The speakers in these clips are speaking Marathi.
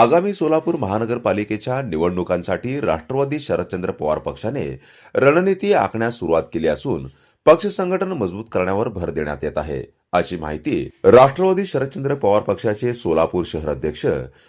आगामी सोलापूर महानगरपालिकेच्या निवडणुकांसाठी राष्ट्रवादी शरदचंद्र पवार पक्षाने रणनीती आखण्यास सुरुवात केली असून पक्ष संघटन मजबूत करण्यावर भर देण्यात येत आहे. अशी माहिती राष्ट्रवादी शरदचंद्र पवार पक्षाचे सोलापूर शहर अध्यक्ष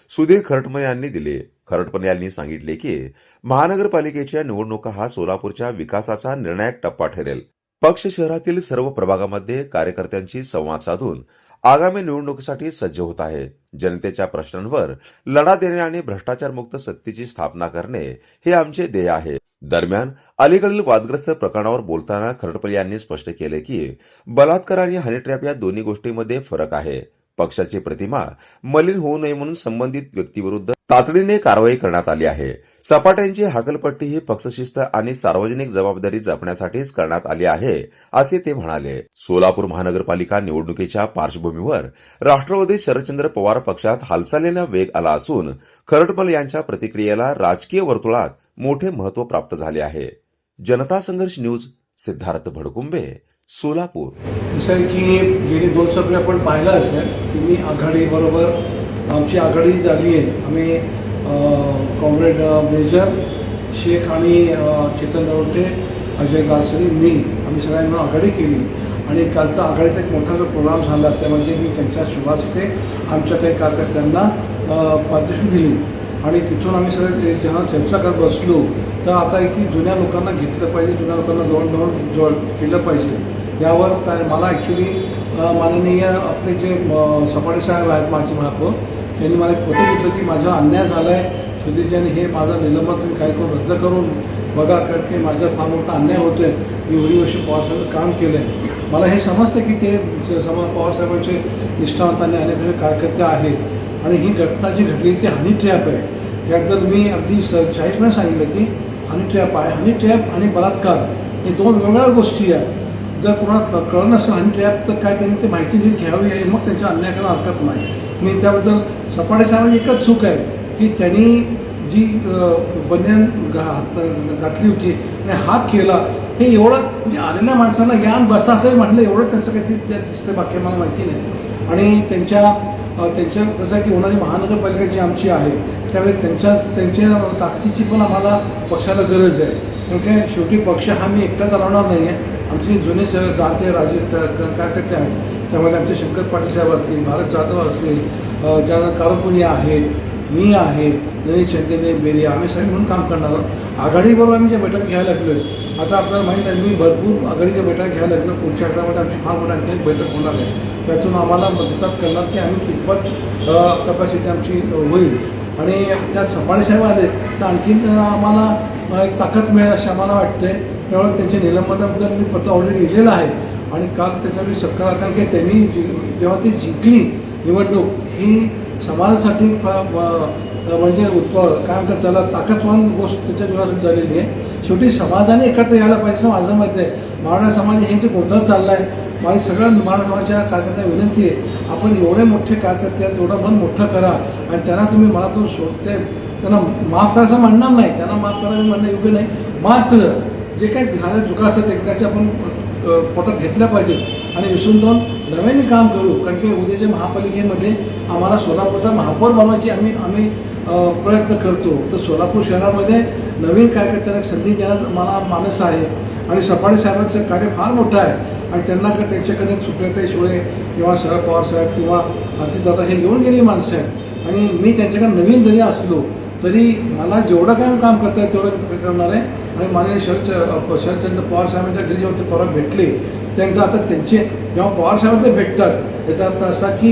सुधीर खरटमने यांनी दिली. खरटमने यांनी सांगितले की महानगरपालिकेच्या निवडणुका हा सोलापूरच्या विकासाचा निर्णायक टप्पा ठरेल. पक्ष शहरातील सर्व प्रभागामध्ये कार्यकर्त्यांशी संवाद साधून आगामी निवडणुकीसाठी सज्ज होत आहे. जनतेच्या प्रश्नांवर लढा देणे आणि भ्रष्टाचारमुक्त सत्तेची स्थापना करणे हे आमचे ध्येय आहे. दरम्यान अलीकडील वादग्रस्त प्रकरणावर बोलताना खरडपल्ली यांनी स्पष्ट केले की बलात्कार आणि हनी ट्रॅप या दोन्ही गोष्टींमध्ये फरक आहे. पक्षाची प्रतिमा मलिन होऊ नये म्हणून संबंधित व्यक्तीविरुद्ध तातडीने कारवाई करण्यात आली आहे. सपाट्यांची हाकलपट्टी ही पक्षशिस्त आणि सार्वजनिक जबाबदारी जपण्यासाठीच करण्यात आली आहे असे ते म्हणाले. सोलापूर महानगरपालिका निवडणुकीच्या पार्श्वभूमीवर राष्ट्रवादी शरदचंद्र पवार पक्षात हालचालीला वेग आला असून खरटमल यांच्या प्रतिक्रियेला राजकीय वर्तुळात मोठे महत्त्व प्राप्त झाले आहे. जनता संघर्ष न्यूज सिद्धार्थ भडकुंबे सोलापूर. कसं की गेली दोन सप्रे आपण पाहिलं असेल की मी आघाडीबरोबर आमची आघाडी झाली आहे. आम्ही कॉम्रेड मेजर शेख आणि चेतन नरोटे अजय गासरी मी आम्ही सगळ्यांनी मिळून आघाडी केली. आणि कालचा आघाडीचा एक मोठा जो प्रोग्राम झाला त्यामध्ये मी त्यांच्या शुभास्ते आमच्या काही कार्यकर्त्यांना पार्टिशन दिली. आणि तिथून आम्ही सगळे जेव्हा चर्चा करत बसलो तर आता की जुन्या लोकांना घेतलं पाहिजे जुन्या लोकांना जवळ जवळ जवळ केलं पाहिजे. यावर काय मला ॲक्च्युली माननीय आपले जे म, सपाटे साहेब आहेत माझे महापौर त्यांनी मला एक पत्र दिलं की माझा अन्याय झाला आहे सुधीरजी हे माझं निलंबन तुम्ही काय करून रद्द करून बघा कारण की माझा फार मोठा अन्याय होतो आहे मी एवढी वर्ष पवारसाहेबांचं काम केलं आहे मला हे समजतं की ते स- समा पवारसाहेबांचे निष्ठावंतांनी अनेक कार्यकर्ते आहेत. आणि ही घटना जी घडली ती हनी ट्रॅप आहे. याबद्दल मी अगदी स चाळीसपणे सांगितलं की हनी ट्रॅप आहे हनी ट्रॅप आणि बलात्कार हे दोन वेगवेगळ्या गोष्टी आहेत. जर कोणाला कळलं नसेल हनी ट्रॅप तर काय त्यांनी ते माहिती नीट घ्यावी आणि मग त्यांच्या अन्याय करायला हरकत नाही. मी त्याबद्दल सपाटे साहेबांची एकच चूक आहे की त्यांनी जी बनियन घात घा- घातली होती आणि हात केला हे एवढं म्हणजे आलेल्या माणसांना ज्ञान बसा असंही म्हटलं एवढं त्यांचं काही ते दिसतं बाकी मला माहिती नाही. आणि त्यांच्या त्यांच्या कसं आहे की होणारी महानगरपालिका जी आमची आहे त्यामुळे त्यांच्या त्यांच्या ताकदीची पण आम्हाला पक्षाला गरज आहे. कारण शेवटी पक्ष हा मी एकटा चालवणार नाही आहे. आमचे जुने स- जाणते राजे क- कार्यकर्ते आहेत. त्यामध्ये आमचे शंकर पाटील साहेब असतील भारत जाधव असतील ज्या त्यानंतर आहेत मी आहे नवीन चैतन्य बेरी आम्ही साहेब म्हणून काम करणार आहोत. आघाडीबरोबर आम्ही जे बैठक घ्यायला लागलो आहे आता आपल्याला माहीत आहे मी भरपूर आघाडीच्या बैठक घ्यायला लागलो. पुढच्या आठवड्यामध्ये आमची फार मोठी आणखी बैठक होणार आहे. त्यातून आम्हाला मदतात करणार की आम्ही कितपत कपॅसिटी आमची होईल. आणि त्यात सफाळे साहेब आले तर आणखीन आम्हाला एक ताकद मिळेल असे आम्हाला वाटते. त्यामुळे त्यांच्या निलंबनाबद्दल मी पत्र ऑलरेडी लिहिलेलं आहे. आणि काल त्याच्या मी सत्कार कारण की त्यांनी जि- जेव्हा ती जिंकली निवडणूक ही समाजासाठी फ- म्हणजे उत्प काय म्हणतात त्याला ताकदवान गोष्ट त्याच्या जीवनासाठी झालेली आहे. शेवटी समाजाने एकत्र यायला पाहिजे माझं मत आहे. मराठा समाज हे जे गोंधळ चालला आहे माझी सगळ्या मराठा समाजाच्या कार्यकर्त्यांना विनंती आहे आपण एवढे मोठे कार्यकर्ते आहेत एवढं मन मोठं करा आणि त्यांना तुम्ही मनातून शोधते त्यांना माफ करायचं म्हणणार नाही. त्यांना माफ करायला म्हणणं योग्य नाही. मात्र जे काही झालं चुका असतात एकदाच्या आपण पोटात घेतल्या पाहिजेत आणि विसरून जाऊन नव्याने काम करू कारण की उद्याच्या महापालिकेमध्ये आम्हाला सोलापूरचा महापौर बनवायची आम्ही आम्ही प्रयत्न करतो. तर सोलापूर शहरामध्ये नवीन कार्यकर्त्यांना एक संधी देण्याचं मला मानस आहे. आणि सपाडे साहेबांचं कार्य फार मोठं आहे. आणि त्यांना का त्यांच्याकडे सुप्रियाताई शिवळे किंवा शरद पवार साहेब किंवा अजितदादा हे येऊन गेली माणसं आहेत. आणि मी त्यांच्याकडे नवीन जरी असलो तरी मला जेवढं काय काम करता येईल तेवढं करणार आहे. आणि माननीय शरद शरदचंद्र पवार साहेबांच्या घरी जेव्हा ते परत भेटले त्यानंतर आता त्यांचे जेव्हा पवार साहेब ते भेटतात याचा अर्थ असा की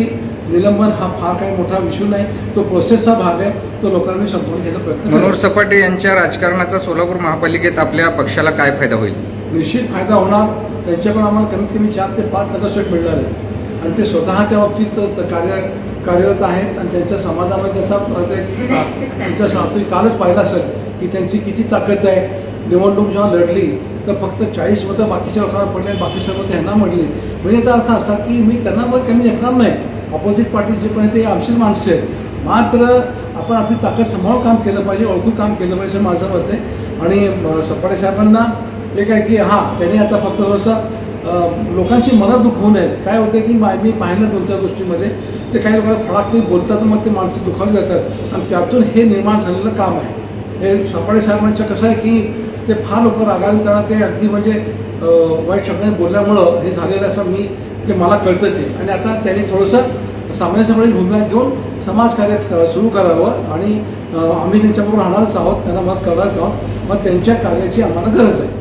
निलंबन हा फार काही मोठा विषय नाही. तो प्रोसेसचा भाग आहे. तो लोकांनी समजून घ्यायचा प्रयत्न मनोहर. सपाटे यांच्या राजकारणाचा सोलापूर महापालिकेत आपल्या पक्षाला काय फायदा होईल? निश्चित फायदा होणार. त्यांच्याकडून आम्हाला कमीत कमी चार ते पाच नगरसेवक मिळणार आहेत. आणि ते स्वतः त्या बाबतीत कार्य कार्यरत आहेत आणि त्यांच्या समाजामध्ये त्याचा ते तुमच्या सा- तुम्ही कालच पाहिलं असेल की त्यांची किती ताकद आहे. निवडणूक जेव्हा लढली तर फक्त चाळीस मतं बाकीच्या लोकांना पडले आणि बाकी सर्व ह्यांना म्हटली. म्हणजे याचा अर्थ असा की मी त्यांना पण कमी लेखणार नाही. अपोजिट पार्टी जे पण आहे ते आमचीच माणसं आहेत. मात्र आपण आपली ताकद सांभाळून काम केलं पाहिजे ओळखून काम केलं पाहिजे माझं मत आहे. आणि सपाटे साहेबांना एक आहे की हां त्यांनी आता फक्त थोडंसं लोकांची मनं दुःख होऊ नयेत काय होतं की मा- मी पाहिलं दोन चार गोष्टीमध्ये ते काही लोकांना फडाकली बोलतात मग ते माणसं दुखावली जातात. आणि त्यातून हे निर्माण झालेलं काम आहे. हे सापाडे साहेबांचं कसं आहे की ते फार लोक रागावून त्यांना ते अगदी म्हणजे वाईट शब्दाने बोलल्यामुळं हे झालेलं असं मी ते मला कळतं ते. आणि आता त्यांनी थोडंसं सामान्य भूमिका घेऊन समाजकार्य सुरू करावं आणि आम्ही त्यांच्याबरोबर राहणारच आहोत त्यांना मदत करणारच आहोत. मग त्यांच्या कार्याची आम्हाला गरज आहे.